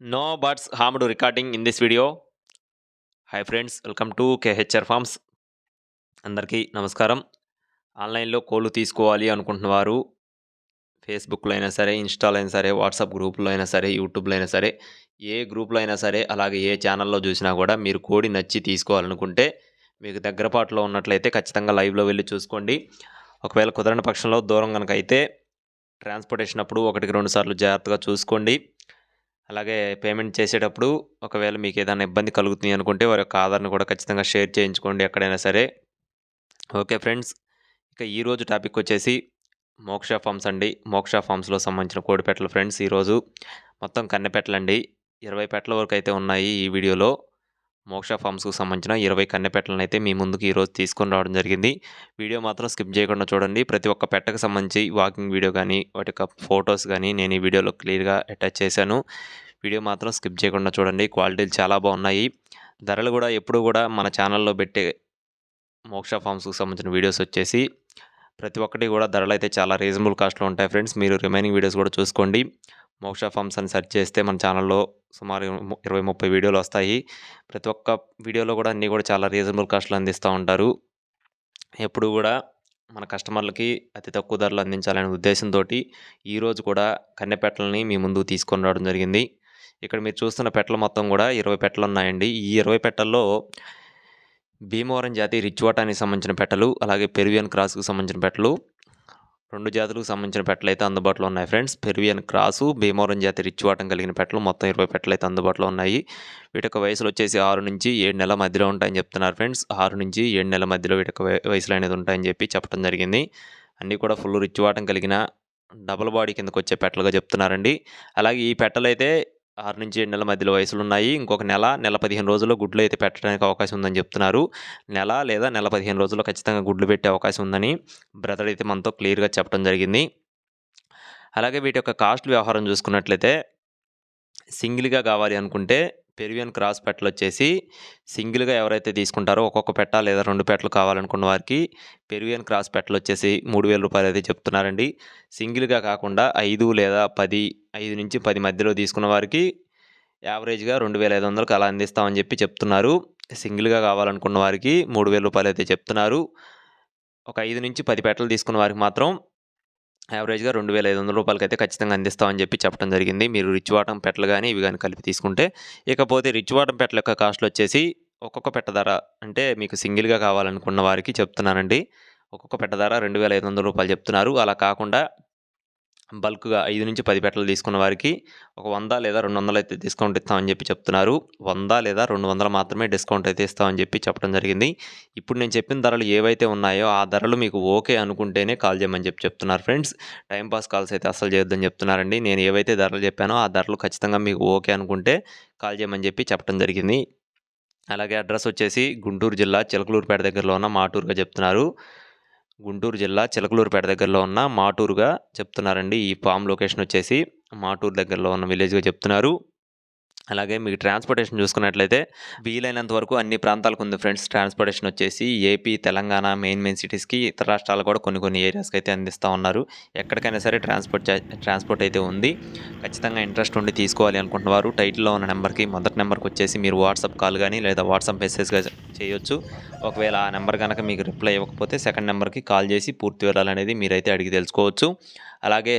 No birds harmed recording in this video hi friends welcome to KHR farms అందరికీ నమస్కారం. ఆన్లైన్లో కోళ్ళు తీసుకోవాలి అనుకుంటున్న వారు ఫేస్బుక్లో అయినా సరే ఇన్స్టాలో అయినా సరే వాట్సాప్ గ్రూప్లో అయినా సరే యూట్యూబ్లో అయినా సరే ఏ గ్రూప్లో అయినా సరే అలాగే ఏ ఛానల్లో చూసినా కూడా మీరు కోడి నచ్చి తీసుకోవాలనుకుంటే మీకు దగ్గరపాటులో ఉన్నట్లయితే ఖచ్చితంగా లైవ్లో వెళ్ళి చూసుకోండి. ఒకవేళ కుదరని పక్షంలో దూరం కనుక అయితే ట్రాన్స్పోర్టేషన్ అప్పుడు ఒకటికి రెండు సార్లు జాగ్రత్తగా చూసుకోండి. అలాగే పేమెంట్ చేసేటప్పుడు ఒకవేళ మీకు ఏదైనా ఇబ్బంది కలుగుతుంది అనుకుంటే వారి యొక్క ఆధార్ను కూడా ఖచ్చితంగా షేర్ చేయించుకోండి ఎక్కడైనా సరే. ఓకే ఫ్రెండ్స్ ఇక ఈరోజు టాపిక్ వచ్చేసి మోక్ష ఫార్మ్స్ అండి. మోక్ష ఫార్మ్స్లో సంబంధించిన కోడిపెట్టలు ఫ్రెండ్స్ ఈరోజు మొత్తం కన్నెపెట్టలండి ఇరవై పెట్టల వరకు అయితే ఉన్నాయి ఈ వీడియోలో. మోక్ష ఫామ్స్కు సంబంధించిన ఇరవై కన్నెపెట్టలను అయితే మీ ముందుకు ఈరోజు తీసుకొని రావడం జరిగింది. వీడియో మాత్రం స్కిప్ చేయకుండా చూడండి. ప్రతి ఒక్క పెట్టకు సంబంధించి వాకింగ్ వీడియో కానీ వాటి యొక్క ఫొటోస్ కానీ నేను ఈ వీడియోలో క్లియర్గా అటాచ్ చేశాను. వీడియో మాత్రం స్కిప్ చేయకుండా చూడండి. క్వాలిటీలు చాలా బాగున్నాయి. ధరలు కూడా ఎప్పుడు కూడా మన ఛానల్లో పెట్టే మోక్ష ఫామ్స్కి సంబంధించిన వీడియోస్ వచ్చేసి ప్రతి ఒక్కటి కూడా ధరలు అయితే చాలా రీజనబుల్ కాస్ట్లో ఉంటాయి ఫ్రెండ్స్. మీరు రిమైనింగ్ వీడియోస్ కూడా చూసుకోండి. మోక్ష ఫార్మ్స్ అని సెర్చ్ చేస్తే మన ఛానల్లో సుమారు ఇరవై ముప్పై వీడియోలు వస్తాయి. ప్రతి ఒక్క వీడియోలో కూడా అన్నీ కూడా చాలా రీజనబుల్ కాస్ట్లో అందిస్తూ ఉంటారు. ఎప్పుడు కూడా మన కస్టమర్లకి అతి తక్కువ ధరలు అందించాలనే ఉద్దేశంతో ఈరోజు కూడా కన్నెపెట్టలని మీ ముందుకు తీసుకొని రావడం జరిగింది. ఇక్కడ మీరు చూస్తున్న పెట్టలు మొత్తం కూడా ఇరవై పెట్టలు ఉన్నాయండి. ఈ ఇరవై పెట్టల్లో భీమవరం జాతి రిచ్ వాటానికి సంబంధించిన పెట్టలు అలాగే పెరువియన్ క్రాస్కు సంబంధించిన పెట్టలు రెండు జాతులకు సంబంధించిన పెట్టలు అయితే అందుబాటులో ఉన్నాయి ఫ్రెండ్స్. పెరువియన్ క్రాసు భీమవరం జాతి రిచ్ వాటం కలిగిన పెట్టలు మొత్తం ఇరవై పెట్టలు అయితే అందుబాటులో ఉన్నాయి. వీటి యొక్క వయసులు వచ్చేసి ఆరు నుంచి ఏడు నెలల మధ్యలో ఉంటాయని చెప్తున్నారు ఫ్రెండ్స్. ఆరు నుంచి ఏడు నెలల మధ్యలో వీటి యొక్క వయసులు అనేది ఉంటాయని చెప్పి చెప్పడం జరిగింది. అన్నీ కూడా ఫుల్ రిచ్వాటం కలిగిన డబుల్ బాడీ కిందకు వచ్చే పెట్టలుగా చెప్తున్నారండి. అలాగే ఈ పెట్టలు అయితే ఆరు నుంచి ఏడు నెలల మధ్యలో వయసులు ఉన్నాయి ఇంకొక నెల నెల పదిహేను రోజుల్లో గుడ్లు అయితే పెట్టడానికి అవకాశం ఉందని చెప్తున్నారు. నెల లేదా నెల పదిహేను రోజుల్లో ఖచ్చితంగా గుడ్లు పెట్టే అవకాశం ఉందని బ్రదర్ అయితే మనతో క్లియర్గా చెప్పడం జరిగింది. అలాగే వీటి యొక్క కాస్ట్ వ్యవహారం చూసుకున్నట్లయితే సింగిల్గా కావాలి అనుకుంటే పెరివియన్ క్రాస్ పెట్టలు వచ్చేసి సింగిల్గా ఎవరైతే తీసుకుంటారో ఒక్కొక్క పెట్ట లేదా రెండు పెట్టలు కావాలనుకున్న వారికి పెరివియన్ క్రాస్ పెట్టలు వచ్చేసి మూడు వేల రూపాయలు అయితే చెప్తున్నారండి. సింగిల్గా కాకుండా ఐదు లేదా పది ఐదు నుంచి పది మధ్యలో తీసుకున్న వారికి యావరేజ్గా రెండు వేల ఐదు వందలకు అలా అందిస్తామని చెప్పి చెప్తున్నారు. సింగిల్గా కావాలనుకున్న వారికి మూడు వేల రూపాయలు అయితే చెప్తున్నారు. ఒక ఐదు నుంచి పది పెట్టలు తీసుకున్న వారికి మాత్రం యావరేజ్గా రెండు వేల ఐదు వందల రూపాయలకి అయితే ఖచ్చితంగా అందిస్తామని చెప్పి చెప్పడం జరిగింది. మీరు రిచ్ వాటం పెట్టలు కానీ ఇవి కానీ కలిపి తీసుకుంటే ఇకపోతే రిచ్ వాటం పెట్టల యొక్క కాస్ట్లు వచ్చేసి ఒక్కొక్క పెట్ట ధర అంటే మీకు సింగిల్గా కావాలనుకున్న వారికి చెప్తున్నానండి. ఒక్కొక్క పెట్ట ధర రెండు వేల ఐదు వందల రూపాయలు చెప్తున్నారు. అలా కాకుండా బల్క్గా ఐదు నుంచి పది పెట్టలు తీసుకున్న వారికి ఒక వంద లేదా రెండు వందలు అయితే డిస్కౌంట్ ఇస్తామని చెప్పి చెప్తున్నారు. వంద లేదా రెండు వందలు మాత్రమే డిస్కౌంట్ అయితే ఇస్తామని చెప్పి చెప్పడం జరిగింది. ఇప్పుడు నేను చెప్పిన ధరలు ఏవైతే ఉన్నాయో ఆ ధరలు మీకు ఓకే అనుకుంటేనే కాల్ చేయమని చెప్పి చెప్తున్నారు ఫ్రెండ్స్. టైంపాస్ కాల్స్ అయితే అసలు చేయొద్దని చెప్తున్నారండి. నేను ఏవైతే ధరలు చెప్పానో ఆ ధరలు ఖచ్చితంగా మీకు ఓకే అనుకుంటే కాల్ చేయమని చెప్పి చెప్పడం జరిగింది. అలాగే అడ్రస్ వచ్చేసి గుంటూరు జిల్లా చిలకలూరుపేట దగ్గరలో ఉన్న మాటూరుగా చెప్తున్నారు. గుంటూరు జిల్లా చిలకలూరుపేట దగ్గరలో ఉన్న మాటూరుగా చెప్తున్నారండి. ఈ ఫామ్ లొకేషన్ వచ్చేసి మాటూరు దగ్గరలో ఉన్న విలేజ్గా చెప్తున్నారు. అలాగే మీకు ట్రాన్స్పోర్టేషన్ చూసుకున్నట్లయితే వీలైనంత వరకు అన్ని ప్రాంతాలకు ఉంది ఫ్రెండ్స్. ట్రాన్స్పోర్టేషన్ వచ్చేసి ఏపీ తెలంగాణ మెయిన్ మెయిన్ సిటీస్కి ఇతర రాష్ట్రాలు కూడా కొన్ని కొన్ని ఏరియాస్కి అయితే అందిస్తూ ఉన్నారు. ఎక్కడికైనా సరే ట్రాన్స్పోర్ట్ ట్రాన్స్పోర్ట్ అయితే ఉంది. ఖచ్చితంగా ఇంట్రెస్ట్ ఉండి తీసుకోవాలి అనుకుంటున్నారు. టైటిల్లో ఉన్న నెంబర్కి మొదటి నెంబర్కి వచ్చేసి మీరు వాట్సాప్ కాల్ కానీ లేదా వాట్సాప్ మెసేజ్గా చేయొచ్చు. ఒకవేళ ఆ నెంబర్ కనుక మీకు రిప్లై ఇవ్వకపోతే సెకండ్ నెంబర్కి కాల్ చేసి పూర్తి వివరాలు అనేది మీరైతే అడిగి తెలుసుకోవచ్చు. అలాగే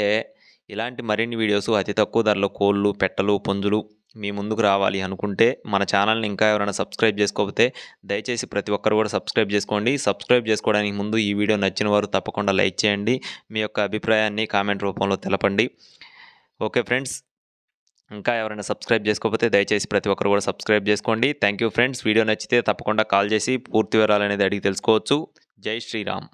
ఇలాంటి మరిన్ని వీడియోస్ అతి తక్కువ ధరలో కోళ్ళు పెట్టలు పుంజులు మీ ముందుకు రావాలి అనుకుంటే మన ఛానల్ని ఇంకా ఎవరైనా సబ్స్క్రైబ్ చేసుకోకపోతే దయచేసి ప్రతి ఒక్కరు కూడా సబ్స్క్రైబ్ చేసుకోండి. సబ్స్క్రైబ్ చేసుకోవడానికి ముందు ఈ వీడియో నచ్చిన వారు తప్పకుండా లైక్ చేయండి. మీ యొక్క అభిప్రాయాన్ని కామెంట్ రూపంలో తెలపండి. ఓకే ఫ్రెండ్స్ ఇంకా ఎవరైనా సబ్స్క్రైబ్ చేసుకోకపోతే దయచేసి ప్రతి ఒక్కరు కూడా సబ్స్క్రైబ్ చేసుకోండి. Thank you friends. వీడియో నచ్చితే తప్పకుండా కాల్ చేసి పూర్తి వివరాలు అనేది అడిగి తెలుసుకోవచ్చు. జై శ్రీరామ్.